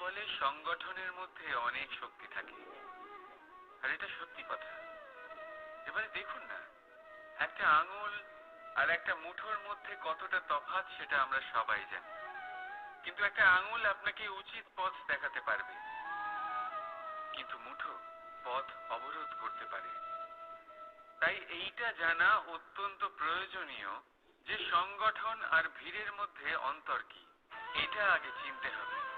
বলে সংগঠনের মধ্যে অনেক শক্তি থাকে। আর এটা সত্যি কথা। এবারে দেখুন না, একটা আঙুল আর একটা মুঠোর মধ্যে কতটা তফাৎ সেটা আমরা সবাই জানি। কিন্তু একটা আঙুল আপনাকে উচিত পথ দেখাতে পারবে। কিন্তু মুঠো পথ অবরোধ করতে পারে। তাই এইটা জানা অত্যন্ত প্রয়োজনীয় যে সংগঠন আর ভিড়ের মধ্যে অন্তর কি, এটা আগে চিনতে হবে।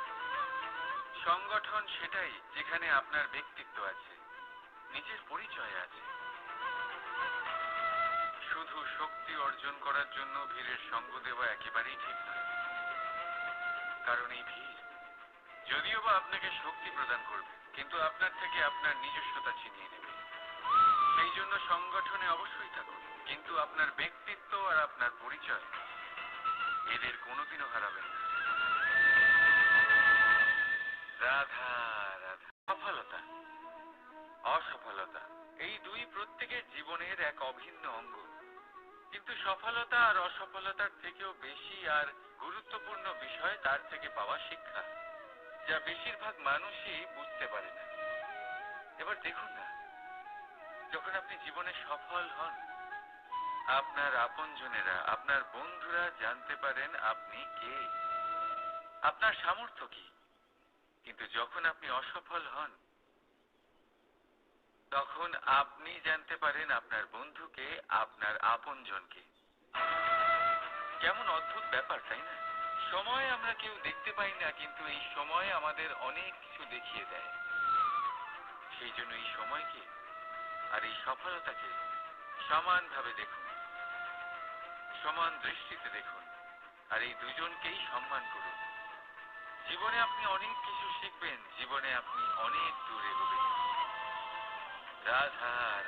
সংগঠন সেটাই যেখানে আপনার ব্যক্তিত্ব আছে, নিজের পরিচয় আছে। শুধু শক্তি অর্জন করার জন্য ভিড়ের সঙ্গ দেওয়া একেবারেই ঠিক নয়। কারণ এই ভিড়, যদিও বা আপনাকে শক্তি প্রদান করবে, কিন্তু আপনার থেকে আপনার নিজস্বতা ছিনিয়ে নেবে। সেই জন্য সংগঠনে অবশ্যই থাকুন, কিন্তু আপনার ব্যক্তিত্ব আর আপনার পরিচয় এদের কোনোদিনও হারাবেন না। অসফলতা। এই দুই প্রত্যেকের জীবনের এক অভিন্ন অঙ্গ। কিন্তু সফলতা আর অসফলতার থেকেও বেশি আর গুরুত্বপূর্ণ বিষয় তার থেকে পাওয়া শিক্ষা, যা বেশিরভাগ মানুষই বুঝতে পারে না। এবার দেখুন না, যখন আপনি জীবনে সফল হন, আপনার আপনজনেরা, আপনার বন্ধুরা জানতে পারেন আপনি কে। আপনার সামর্থ্য কি? কিন্তু যখন আপনি অসফল হন তখন আপনি জানতে পারেন আপনার বন্ধুকে, আপনার আপনজনকে। কেমন অদ্ভুত ব্যাপার, তাই না? সময় আমরা কেউ দেখতে পাই না, কিন্তু এই সময় আমাদের অনেক কিছু দেখিয়ে দেয়। সেই জন্য এই সময়কে আর এই সফলতাকে সমানভাবে দেখুন। সমান দৃষ্টিতে দেখুন আর এই দুজনকেই সম্মান করুন। জীবনে আপনি অনেক কিছু শিখবেন, জীবনে আপনি অনেক দূর এগোবেন। Radha